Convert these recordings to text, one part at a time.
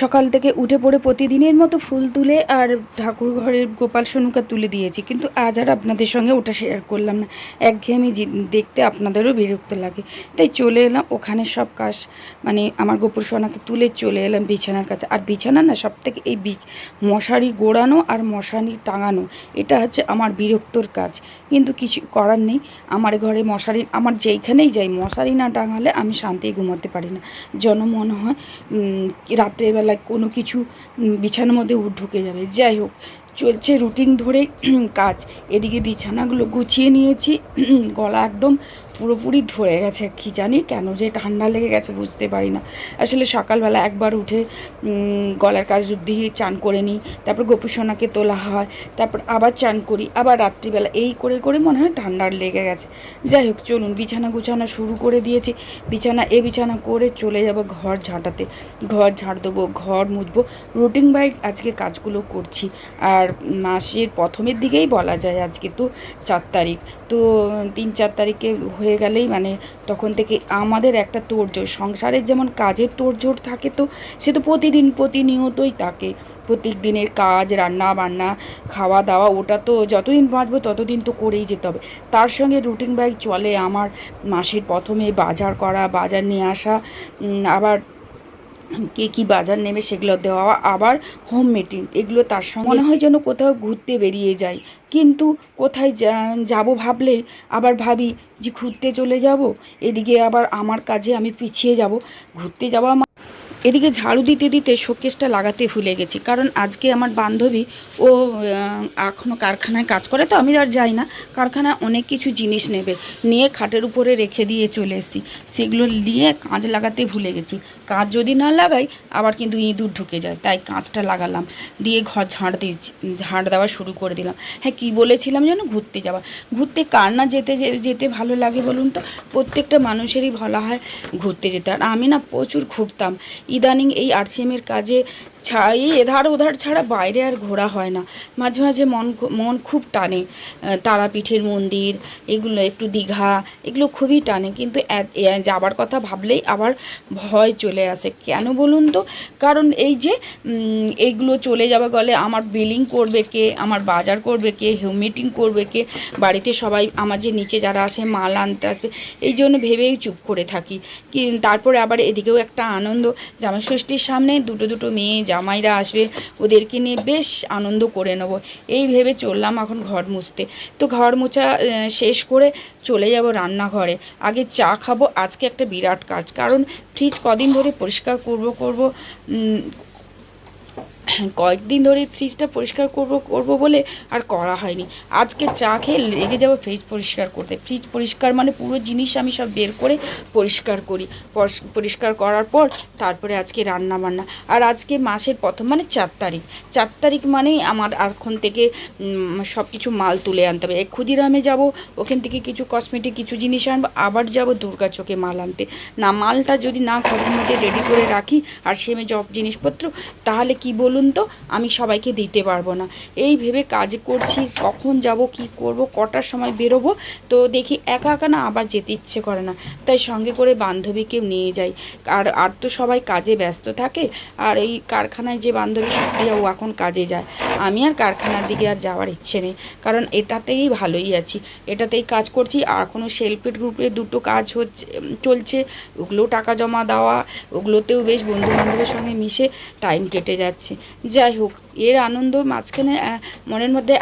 সকাল থেকে উঠে পড়ে প্রতিদিনের মতো ফুল তুলে আর ঠাকুর ঘরের গোপাল সোনুকা তুলে দিয়েছি। কিন্তু আজ আর আপনাদের সঙ্গে ওটা শেয়ার করলাম না। একঘেয়েমি দেখতে আপনাদেরও বিরক্ত লাগে। তাই চলে এলাম ওখানে সব কাজ মানে আমার গোপুর সোনাকে তুলে চলে এলাম বিছানার কাছে। আর বিছানা না সব থেকে এই মশারি গোড়ানো আর মশারি টাঙানো এটা হচ্ছে আমার বিরক্তর কাজ। কিন্তু কিছু করার নেই। আমার ঘরে মশারি আমার যেইখানেই যাই মশারি না টাঙালে আমি শান্তি ঘুমাতে পারি না। যেন মনে হয় উম, রাত্রেবেলায় কোনো কিছু বিছানার মধ্যে ঢুকে যাবে। যাই হোক, চলছে রুটিন ধরে কাজ। এদিকে বিছানাগুলো গুছিয়ে নিয়েছি। গলা একদম পুরোপুরি ধরে গেছে, কি জানি কেন যে ঠান্ডা লেগে গেছে, বুঝতে পারি না। আসলে সকালবেলা একবার উঠে গলার কাজ দিয়ে চান করে নিই, তারপর গোপুসোনাকে তোলা হয়, তারপর আবার চান করি, আবার রাত্রিবেলা এই করে করে মনে হয় ঠান্ডার লেগে গেছে। যাই হোক, চলুন, বিছানা গুছানো শুরু করে দিয়েছি। বিছানা, এ বিছানা করে চলে যাব ঘর ঝাঁটাতে। ঘর ঝাড় দেবো, ঘর মুছবো। রুটিন বাইক আজকে কাজগুলো করছি। আর মাসের প্রথমের দিকেই বলা যায় আজকে তো চার তারিখ। তো তিন চার তারিখে হয়ে গেলেই মানে তখন থেকে আমাদের একটা তোরজোর সংসারের যেমন কাজের তোড়জোড় থাকে তো, সে তো প্রতিদিন প্রতিনিয়তই থাকে। প্রত্যেক দিনের কাজ রান্না বান্না খাওয়া দাওয়া ওটা তো যতদিন বাঁচবো ততদিন তো করেই যেতে হবে। তার সঙ্গে রুটিন বাইক চলে আমার মাসের প্রথমে বাজার করা, বাজার নিয়ে আসা আবার কে কী বাজার নেবে সেগুলো দেওয়া, আবার হোম মিটিং এগুলো তার সঙ্গে মনে হয় যেন কোথাও ঘুরতে বেরিয়ে যাই কিন্তু কোথায় যাব ভাবলে আবার ভাবি যে ঘুরতে চলে যাব, এদিকে আবার আমার কাজে আমি পিছিয়ে যাব। ঘুরতে যাওয়া আমার এদিকে ঝাড়ু দিতে দিতে শোকেসটা লাগাতে ভুলে গেছি, কারণ আজকে আমার বান্ধবী ও এখনও কারখানায় কাজ করে, তো আমি আর যাই না। কারখানায় অনেক কিছু জিনিস নেবে, নিয়ে খাটের উপরে রেখে দিয়ে চলে এসেছি। সেগুলো নিয়ে কাঁচ লাগাতে ভুলে গেছি। কাঁচ যদি না লাগাই, আবার কিন্তু ইঁদুর ঢুকে যায়। তাই কাঁচটা লাগালাম। দিয়ে ঘর ঝাঁট দিয়েছি ঝাঁট দেওয়া শুরু করে দিলাম। হ্যাঁ কি বলেছিলাম যেন? ঘুরতে যাওয়া। ঘুরতে কার না যেতে যেতে ভালো লাগে বলুন তো? প্রত্যেকটা মানুষেরই ভালো হয় ঘুরতে যেতে। আর আমি না প্রচুর ঘুরতাম। ইদানিং এই আরসিএমের কাজে এই এধার ওধার ছাড়া বাইরে আর ঘোরা হয় না। মাঝে মাঝে মন মন খুব টানে তারাপীঠের মন্দির, এগুলো একটু দীঘা, এগুলো খুবই টানে। কিন্তু যাবার কথা ভাবলেই আবার ভয় চলে আসে। কেন বলুন তো? কারণ এই যে এইগুলো চলে যাবে গলে আমার বিলিং করবে কে? আমার বাজার করবে কে? মিটিং করবে কে? বাড়িতে সবাই, আমার যে নিচে যারা আসে মাল আনতে আসবে, এই জন্য ভেবেই চুপ করে থাকি। তারপরে আবার এদিকেও একটা আনন্দ জামাই ষষ্ঠীর সামনে দুটো দুটো মেয়ে জামাইরা আসবে, ওদেরকে নিয়ে বেশ আনন্দ করে নেব। এই ভেবে চললাম এখন ঘর মুছতে। তো ঘর মোছা শেষ করে চলে যাব রান্নাঘরে। আগে চা খাব, আজকে একটা বিরাট কাজ। কারণ ফ্রিজ কদিন ধরে পরিষ্কার করব করব কয়েকদিন ধরে ফ্রিজটা পরিষ্কার করব করব বলে আর করা হয়নি। আজকে চা খেয়ে লেগে যাব ফ্রিজ পরিষ্কার করতে। ফ্রিজ পরিষ্কার মানে পুরো জিনিস আমি সব বের করে পরিষ্কার করি। পরিষ্কার করার পর তারপরে আজকে রান্না বান্না আর আজকে মাসের প্রথম মানে চার তারিখ। চার তারিখ মানেই আমার এখন থেকে সব কিছু মাল তুলে আনতে হবে। এক ক্ষুদিরামে যাব, ওখান থেকে কিছু কসমেটিক কিছু জিনিস আনব, আবার যাব দুর্গা চোখে মাল আনতে। না, মালটা যদি না ঘরের মধ্যে রেডি করে রাখি আর সেমে জব জিনিসপত্র, তাহলে কি বলুন তো আমি সবাইকে দিতে পারব না। এই ভেবে কাজ করছি, কখন যাব, কি করব, কটার সময় বেরোবো, তো দেখি একা একা না আবার যেতে ইচ্ছে করে না। তাই সঙ্গে করে বান্ধবীকে নিয়ে যাই। আর আর তো সবাই কাজে ব্যস্ত থাকে, আর এই কারখানায় যে বান্ধবী সুপ্রিয়া ও এখন কাজে যায়। আমি আর কারখানার দিকে আর যাওয়ার ইচ্ছে নেই, কারণ এটাতেই ভালোই আছি। এটাতেই কাজ করছি, আর এখনও সেলফের গ্রুপে দুটো কাজ হচ্ছে, চলছে ওগুলোও টাকা জমা দেওয়া, ওগুলোতেও বেশ বন্ধু বান্ধবের সঙ্গে মিশে টাইম কেটে যাচ্ছে। যাই হোক, এর আনন্দ মাঝখানে মনের মধ্যে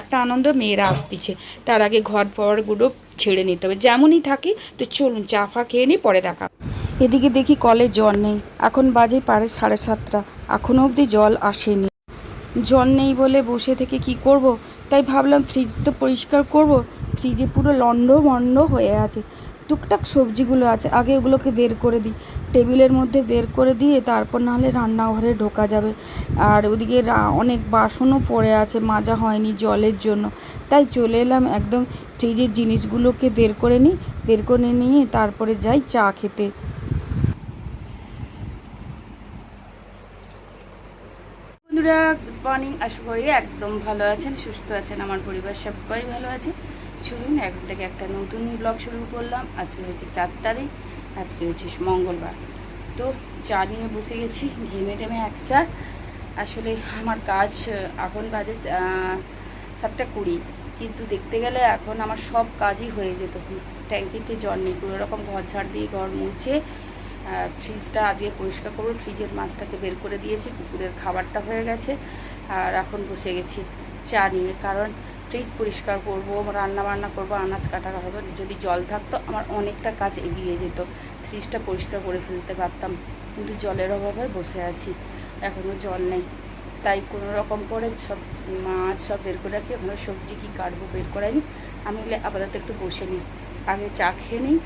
একটা আনন্দ মেয়েরা আসতেছে তার আগে ঘর পরগুলো ছেড়ে নিতে হবে। যেমনই থাকি, তো চলুন, চা ফা খেয়ে নিই, পরে দেখা। এদিকে দেখি কলে জল নেই। এখন বাজে পারে সাড়ে সাতটা। এখনও অবধি জল আসেনি। জল নেই বলে বসে থেকে কি করব? তাই ভাবলাম ফ্রিজ তো পরিষ্কার করব। ফ্রিজে পুরো লন্ড মন্ড হয়ে আছে। টুকটাক সবজিগুলো আছে, আগে ওগুলোকে বের করে দিই। টেবিলের মধ্যে বের করে দিয়ে তারপর নাহলে রান্নাঘরে ঢোকা যাবে। আর ওদিকে অনেক বাসনও পড়ে আছে, মাজা হয়নি জলের জন্য। তাই চলে এলাম একদম ফ্রিজের জিনিসগুলোকে বের করে নিই, বের করে নিয়ে তারপরে যাই চা খেতে। বন্ধুরা মর্নিং আশা করি একদম ভালো আছেন, সুস্থ আছেন। আমার পরিবার সবাই ভালো আছে। চলুন, এখন থেকে একটা নতুন ব্লগ শুরু করলাম। আজকে হচ্ছে চার তারিখ, আজকে হচ্ছে মঙ্গলবার। তো চা নিয়ে বসে গেছি, ঘেমে টেমে এক চার আসলে আমার কাজ, এখন বাজে সাতটা কুড়ি। কিন্তু দেখতে গেলে এখন আমার সব কাজই হয়ে যেত। ট্যাঙ্কিতে জল নেই কোনো রকম ঘর ঝাড় দিয়ে ঘর মুছে ফ্রিজটা আজকে পরিষ্কার করব। ফ্রিজের মাছটাকে বের করে দিয়েছি কুকুরের খাবারটা হয়ে গেছে। আর এখন বসে গেছি চা নিয়ে। কারণ ফ্রিজ পরিষ্কার করব, রান্না বান্না করব, আনাজ কাটা হবে। যদি জল থাকতো, আমার অনেকটা কাজ এগিয়ে যেত। ফ্রিজটা পরিষ্কার করে ফেলতে পারতাম। কিন্তু জলের অভাবে বসে আছি। এখনও জল নেই। তাই কোনো রকম করে সব মাছ সব বের করে রাখি। এখনও সবজি কি কাটবো বের করাইনি আমি এলে আপাতত একটু বসে নিই। আগে চা খেয়ে নিই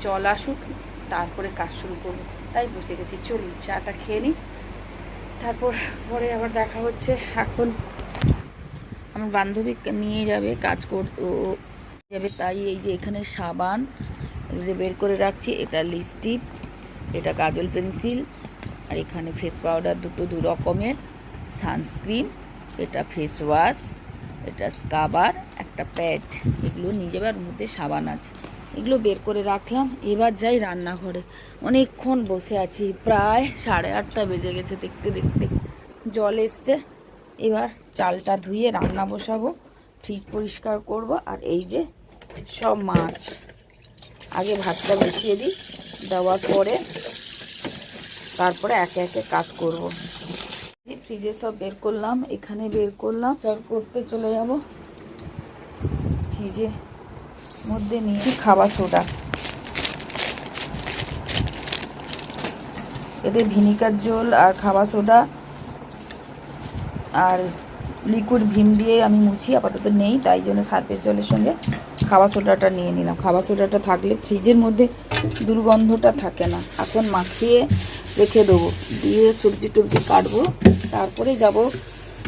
জল আসুক, তারপরে কাজ শুরু করব। তাই বসে গেছি। চলুন চাটা খেয়ে নিই। তারপর পরে আবার দেখা হচ্ছে। এখন আমার বান্ধবী নিয়ে যাবে, কাজ করতে যাবে, তাই এই যে এখানে সাবান যে বের করে রাখছি, এটা লিপস্টিক, এটা কাজল পেন্সিল, আর এখানে ফেস পাউডার দুটো দু রকমের সানস্ক্রিন এটা ফেস ওয়াশ এটা স্কাবার একটা প্যাড এগুলো নিয়ে যাবে, আর মধ্যে সাবান আছে। এগুলো বের করে রাখলাম, এবার যাই রান্নাঘরে। অনেকক্ষণ বসে আছি, প্রায় সাড়ে আটটা বেজে গেছে, দেখতে দেখতে। জল এসছে। এবার চালটা ধুয়ে রান্না বসাবো, ফ্রিজ পরিষ্কার করব, আর এই যে সব মাছ। আগে ভাতটা বসিয়ে দিই, দেওয়ার পরে তারপরে একে একে কাজ করব। ফ্রিজে সব বের করলাম, এখানে বের করলাম সব করতে চলে যাব ফ্রিজে মধ্যে নিয়েছি খাবার সোডা। এতে ভিনিকার জল আর খাবার সোডা আর লিকুইড ভিম দিয়ে আমি মুছি, আপাতত নেই, তাই জন্য সার্ফের জলের সঙ্গে খাওয়া সোডাটা নিয়ে নিলাম। খাওয়া সোডাটা থাকলে ফ্রিজের মধ্যে দুর্গন্ধটা থাকে না। এখন মাখিয়ে রেখে দেবো। দিয়ে সবজি টবজি কাটবো। তারপরে যাব,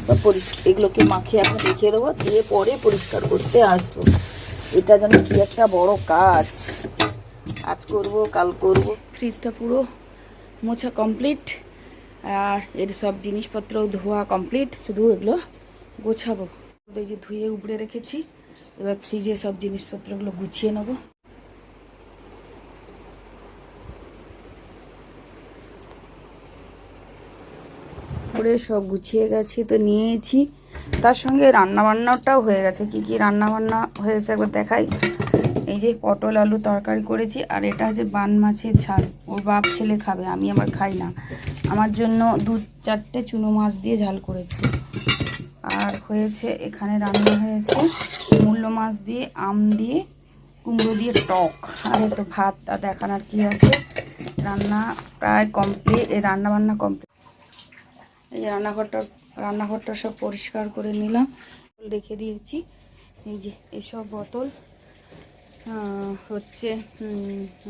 সব পরিষ্কার এগুলোকে মাখিয়ে এখন রেখে দেবো। দিয়ে পরে পরিষ্কার করতে আসব। এটা যেন কি একটা বড় কাজ। আজ করব, কাল করব। ফ্রিজটা পুরো মোছা কমপ্লিট। আর এর সব জিনিসপত্র ধোয়া কমপ্লিট শুধু এগুলো গোছাবো। এই যে ধুয়ে উপড়ে রেখেছি, এবার ফ্রিজে সব জিনিসপত্রগুলো গুছিয়ে নেব। করে সব গুছিয়ে গেছি, তো নিয়েছি। তার সঙ্গে রান্না বান্নাটাও হয়ে গেছে। কি কি রান্না বান্না হয়েছে একবার দেখাই। এই যে পটল আলু তরকারি করেছি, আর এটা হচ্ছে বান মাছের ঝাল। ওর বাপ ছেলে খাবে, আমি আবার খাই না। আমার জন্য দু চারটে চুনো মাছ দিয়ে ঝাল করেছি। আর হয়েছে, এখানে রান্না হয়েছে মূল্য মাছ দিয়ে, আম দিয়ে, কুমড়ো দিয়ে টক। আর একটু ভাত, আর দেখানোর কি আছে। রান্না প্রায় কমপ্লিট এই রান্না বান্না কমপ্লিট এই রান্নাঘরটা রান্নাঘরটা সব পরিষ্কার করে নিলাম। রেখে দিয়েছি। এই যে, এসব বোতল হচ্ছে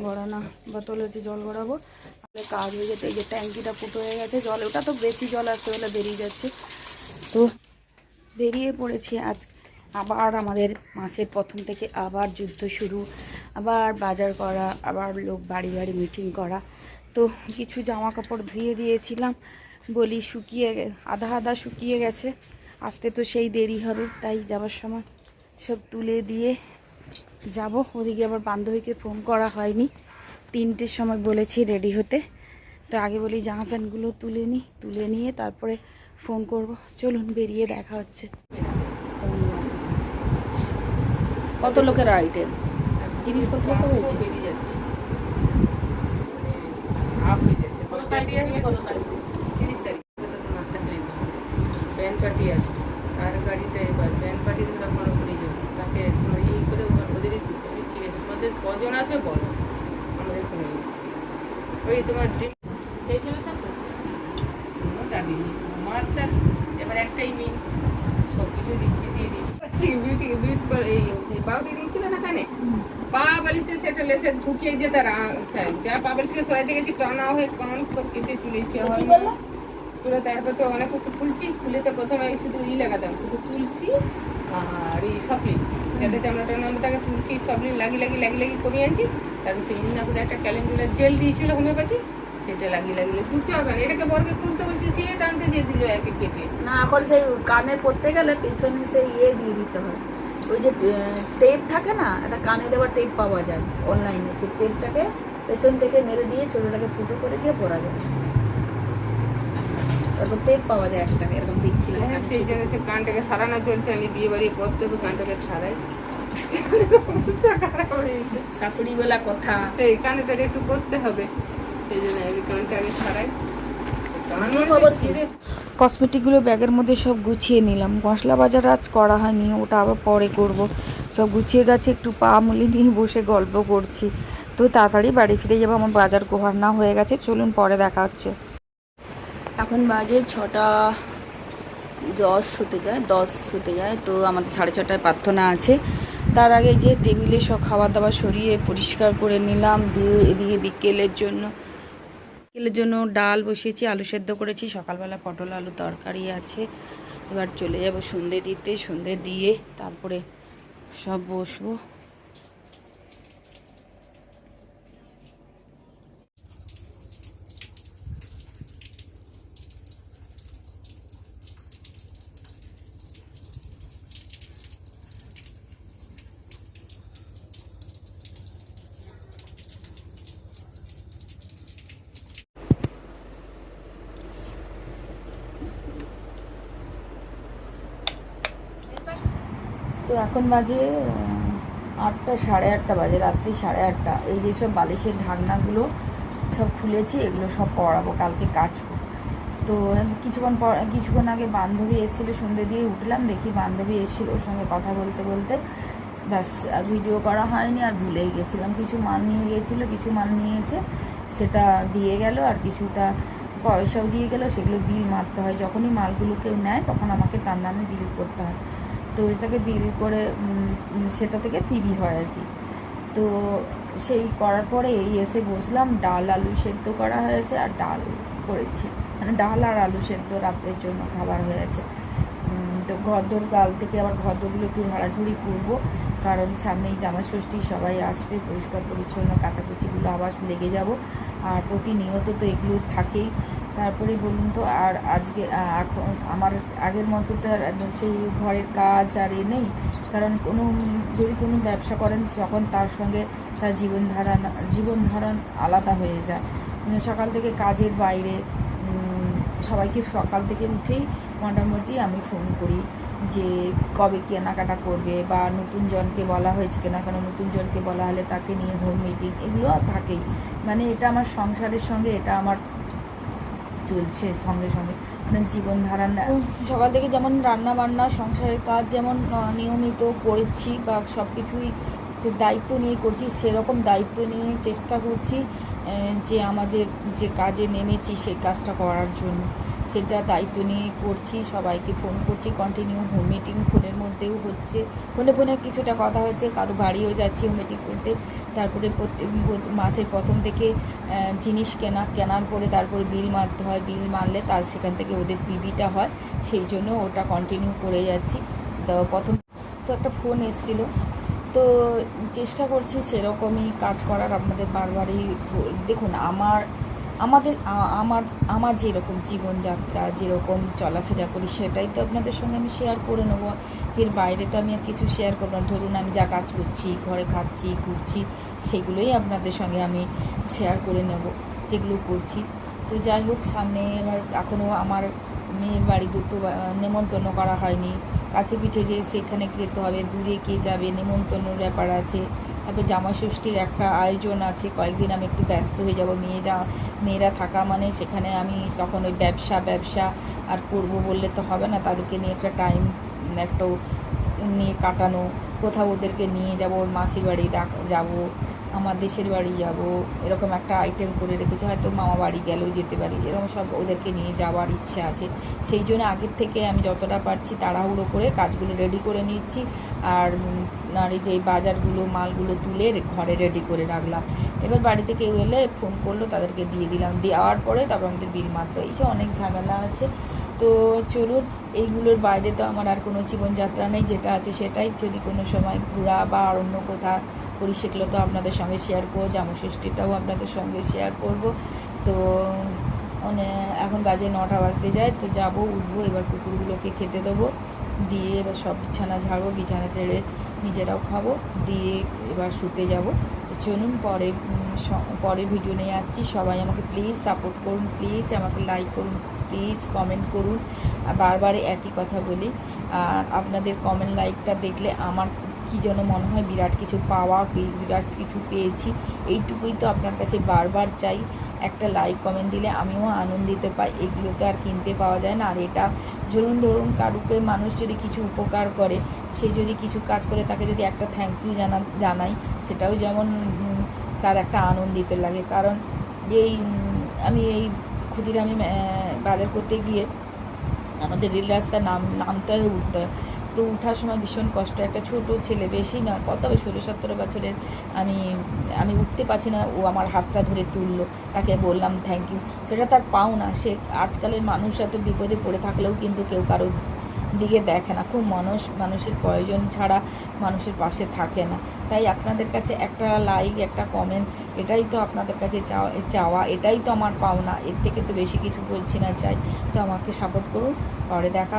গড়ানা বোতল হচ্ছে জল গড়াবো। কাজ হয়ে যেতে এই যে ট্যাঙ্কিটা ফুটো হয়ে গেছে, জল, ওটা তো বেশি জল আসতে হলে বেরিয়ে যাচ্ছে। তো বেরিয়ে পড়েছি আজ, আবার আমাদের মাসের প্রথম থেকে আবার যুদ্ধ শুরু, আবার বাজার করা, আবার লোক বাড়ি বাড়ি মিটিং করা। তো কিছু জামা কাপড় ধুয়ে দিয়েছিলাম, বলি শুকিয়ে আধা আধা শুকিয়ে গেছে, আসতে তো সেই দেরি হবে, তাই যাবার সময় সব তুলে দিয়ে যাব, ওদিকে আবার বান্ধবীকে ফোন করা হয়নি। তিনটের সময় বলেছি রেডি হতে। তো আগে বলি জামা প্যান্টগুলো তুলে নিই তুলে নিয়ে তারপরে ফোন করব। চলুন বেরিয়ে দেখা হচ্ছে। কত লোকের আইটেম জিনিসপত্র সব হয়েছে? বেরিয়ে যাচ্ছে। হাফ হয়ে যাচ্ছে। কত তারিখ আছে কত তারিখ? তিরিশ তারিখ। মাঠটা ফেলে দিতে হবে ভ্যান পার্টি আছে। আর গাড়িতে এবার পার্টিতে তখন যাবে তাকে এই করে ঠিক আছে তোমাদের কজন আসবে বলো। ওই তোমার ড্রিম সেই ছিল সাথে? কোনো দাবি নেই। আমার তার এবার একটাই মেয়ে সব কিছু দিচ্ছি দিয়ে দিচ্ছি। বিউটি বিউটি এই বাউটি দিয়েছিল না কানে পা বালিশে সেটা লেসে ঢুকিয়ে যে তারা যা পা বালিশকে সরাইতে গেছি টানা হয়ে কান কেটে চুলেছে হয় তুলে তারপর তো অনেক কিছু খুলছি খুলে তো প্রথমে শুধু ই লাগাতাম শুধু তুলসী আর এই সপলি যাতে চামড়াটা নামটাকে তুলসী সপলি লাগি লাগি লাগি লাগি কমিয়ে আনছি। তারপর সেই মিনাপুরে একটা ক্যালেন্ডার জেল দিয়েছিল হোমিওপ্যাথি সেটা লাগিয়ে লাগিয়ে দুটো না এটাকে বর্গে তুলতে বলছি সে টানতে দিয়ে দিল একে কেটে। না এখন সেই কানে পড়তে গেলে পেছনে সেই ইয়ে দিয়ে দিতে হয়। ওই যে টেপ থাকে না একটা কানে দেওয়ার টেপ পাওয়া যায় অনলাইনে সেই টেপটাকে পেছন থেকে মেরে দিয়ে ছোটোটাকে ফুটো করে দিয়ে পরা যায়। তারপর টেপ পাওয়া যায় একটা এরকম দেখছিলাম হ্যাঁ, সেই জায়গায় সে কানটাকে সারানো চলছে আমি বিয়ে বাড়ি করতে হবে কানটাকে সারাই। শাশুড়ি বলা কথা সেই একটু করতে হবে। সেই জন্য আগে কসমেটিকগুলো ব্যাগের মধ্যে সব গুছিয়ে নিলাম। মশলা বাজার আজ করা হয়নি ওটা আবার পরে করব। সব গুছিয়ে গেছে একটু পা মুলি নিয়ে বসে গল্প করছি। তো তাড়াতাড়ি বাড়ি ফিরে যাব আমার বাজার গোহার না হয়ে গেছে। চলুন পরে দেখা হচ্ছে। এখন বাজে ছটা দশ হতে যায় দশ হতে যায়। তো আমাদের সাড়ে ছটায় প্রার্থনা আছে। তার আগে যে টেবিলে সব খাবার দাবার সরিয়ে পরিষ্কার করে নিলাম, দিয়ে এদিকে বিকেলের জন্য বিকেলের জন্য ডাল বসিয়েছি, আলু সেদ্ধ করেছি, সকালবেলা পটল, আলু তরকারি আছে। এবার চলে যাব সন্ধে দিতে, সন্ধে দিয়ে তারপরে সব বসবো। এখন বাজে আটটা, সাড়ে আটটা বাজে, রাত্রি সাড়ে আটটা। এই যেসব বালিশের ঢাকনাগুলো সব খুলেছি, এগুলো সব পরাবো কালকে কাচবো। তো কিছুক্ষণ পর, কিছুক্ষণ আগে বান্ধবী এসেছিল সন্ধ্যে দিয়ে উঠলাম, দেখি বান্ধবী এসেছিল ওর সঙ্গে কথা বলতে বলতে। ব্যাস, আর ভিডিও করা হয়নি, আর ভুলেই গেছিলাম। কিছু মাল নিয়ে গিয়েছিল কিছু মাল নিয়েছে, সেটা দিয়ে গেল, আর কিছুটা পয়সাও দিয়ে গেল, সেগুলো বিল মারতে হয়। যখনই মালগুলো কেউ নেয়, তখন আমাকে তার নামে বিল করতে হয়। তো এটাকে বিল করে সেটা থেকে পিবি হয় আর কি। তো সেই করার পরে এই এসে বসলাম, ডাল আলু সেদ্ধ করা হয়েছে আর ডাল করেছি। মানে ডাল আর আলু সেদ্ধ রাত্রের জন্য খাবার হয়েছে তো ঘরদোর কাল থেকে আবার ঘরদোরগুলো একটু ঝাড়াঝুড়ি করব, কারণ সামনেই জামা ষষ্ঠী সবাই আসবে, পরিষ্কার পরিচ্ছন্ন কাচাকুচিগুলো আবার লেগে যাব। আর প্রতিনিয়ত তো এগুলো থাকেই। তারপরে বলুন তো, আর আজকে এখন আমার আগের মতো তো আর সেই ঘরের কাজ আর এ নেই। কারণ কোনো, যদি কোনো ব্যবসা করেন, তখন তার সঙ্গে তার জীবনধারা জীবনধারণ আলাদা হয়ে যায়। মানে সকাল থেকে কাজের বাইরে সবাইকে সকাল থেকে উঠেই মোটামুটি আমি ফোন করি যে, কবে কেনাকাটা করবে বা নতুন জনকে বলা হয়েছে কেনাকাটা নতুন জনকে বলা হলে তাকে নিয়ে হোম মিটিং এগুলো থাকেই। মানে এটা আমার সংসারের সঙ্গে, এটা আমার চলছে সঙ্গে সঙ্গে। মানে জীবনধারা সকাল থেকে যেমন রান্না বান্না, সংসারের কাজ যেমন নিয়মিত করেছি বা সব কিছুই দায়িত্ব নিয়ে করছি, সেরকম দায়িত্ব নিয়ে চেষ্টা করছি যে আমাদের যে কাজে নেমেছি সেই কাজটা করার জন্য। সেটা দায়িত্ব নিয়ে করছি, সবাইকে ফোন করছি কন্টিনিউ হোম মিটিং ফোনের মধ্যেও হচ্ছে। ফোনে ফোনে কিছুটা কথা হচ্ছে, কারও বাড়িও যাচ্ছি হোম মিটিং করতে। তারপরে প্রত্যেক মাসের প্রথম থেকে জিনিস কেনা কেনার পরে তারপরে বিল মারতে হয়। বিল মারলে তার সেখান থেকে ওদের পিবিটা হয়, সেই জন্য ওটা কন্টিনিউ করে যাচ্ছি। তো প্রথম তো একটা ফোন এসেছিল। তো চেষ্টা করছি সেরকমই কাজ করার। আপনাদের বারবারই দেখুন, আমার আমাদের আমার আমার যেরকম জীবনযাত্রা, যেরকম চলাফেরা করি, সেটাই তো আপনাদের সঙ্গে আমি শেয়ার করে নেব। এর বাইরে তো আমি আর কিছু শেয়ার করব না। ধরুন আমি যা কাজ করছি, ঘরে খাচ্ছি, ঘুরছি, সেগুলোই আপনাদের সঙ্গে আমি শেয়ার করে নেব, যেগুলো করছি। তো যাই হোক, সামনে এবার এখনও আমার মেয়ের বাড়ি দুটো নেমন্তন্ন করা হয়নি। কাছে পিঠে যে সেখানে যেতে হবে, দূরে কে যাবে, নেমন্তন্নর ব্যাপার আছে। তারপর জামা ষষ্ঠীর একটা আয়োজন আছে, কয়েকদিন আমি একটু ব্যস্ত হয়ে যাব মেয়ে যা মেয়েরা থাকা মানে সেখানে আমি তখন ওই ব্যবসা ব্যবসা আর করব বললে তো হবে না, তাদেরকে নিয়ে একটা টাইম একটা নিয়ে কাটানো, কোথাও ওদেরকে নিয়ে যাব, ওর মাসির বাড়ি ডাক, যাব, আমার দেশের বাড়ি যাব, এরকম একটা আইটেম করে রেখেছে, হয়তো মামা বাড়ি গেলেও যেতে পারি, এরকম সব ওদেরকে নিয়ে যাওয়ার ইচ্ছে আছে। সেই জন্য আগের থেকে আমি যতটা পারছি তাড়াহুড়ো করে কাজগুলো রেডি করে নিচ্ছি, আর আর এই যে বাজারগুলো, মালগুলো তুলে ঘরে রেডি করে রাখলাম। এবার বাড়িতে কেউ এলে ফোন করল, তাদেরকে দিয়ে দিলাম। দেওয়ার পরে তারপর আমাদের বিল মারতে। এইসব অনেক ঝামেলা আছে। তো চলুন, এইগুলোর বাইরে তো আমার আর কোনো জীবনযাত্রা নেই। যেটা আছে সেটাই। যদি কোনো সময় ঘোরা বা আর অন্য কোথাও করি, সেগুলো তো আপনাদের সঙ্গে শেয়ার করব। জামষষ্ঠীটাও আপনাদের সঙ্গে শেয়ার করব। তো মানে এখন বাজে নটা বাজতে যায়। তো যাব, উঠবো, এবার কুকুরগুলোকে খেতে দেবো। দিয়ে এবার সব বিছানা ঝাড়বো, বিছানা ছেড়ে নিজেরাও খাব, দিয়ে এবার শুতে যাব। চলুন পরে পরে ভিডিও নিয়ে আসছি। সবাই আমাকে প্লিজ সাপোর্ট করুন প্লিজ আমাকে লাইক করুন প্লিজ কমেন্ট করুন। বারবার একই কথা বলি, আর আপনাদের কমেন্ট লাইকটা দেখলে আমার কী যেন মনে হয় বিরাট কিছু পাওয়া বিরাট কিছু পেয়েছি। এইটুকুই তো আপনার কাছে বারবার চাই। একটা লাইক কমেন্ট দিলে আমিও আনন্দিত পাই। এগুলো তো আর কিনতে পাওয়া যায় না। আর এটা ধরুন ধরুন কারুকে মানুষ যদি কিছু উপকার করে, সে যদি কিছু কাজ করে, তাকে যদি একটা থ্যাংক ইউ জানা, জানাই, সেটাও যেমন তার একটা আনন্দিত লাগে। কারণ এই আমি এই ক্ষুদিরামি বাজার করতে গিয়ে আমাদের রেল রাস্তা নাম নামতে হয় উঠতে হয় তো উঠার সময় ভীষণ কষ্ট। একটা ছোট ছেলে, বেশি না, কত হবে? ষোলো, সতেরো বছরের আমি আমি উঠতে পারছি না। ও আমার হাতটা ধরে তুললো। তাকে বললাম থ্যাংক ইউ সেটা তার পাও না। সে আজকালের মানুষ এত বিপদে পড়ে থাকলেও কিন্তু কেউ কারোর দিকে দেখে না। খুব মানুষ, মানুষের প্রয়োজন ছাড়া মানুষের পাশে থাকে না। তাই আপনাদের কাছে একটা লাইক একটা কমেন্ট এটাই তো আপনাদের কাছে চাওয়া চাওয়া। এটাই তো আমার পাওনা। এর থেকে তো বেশি কিছু বলছি না, চাই। তো আমাকে সাপোর্ট করুন। পরে দেখা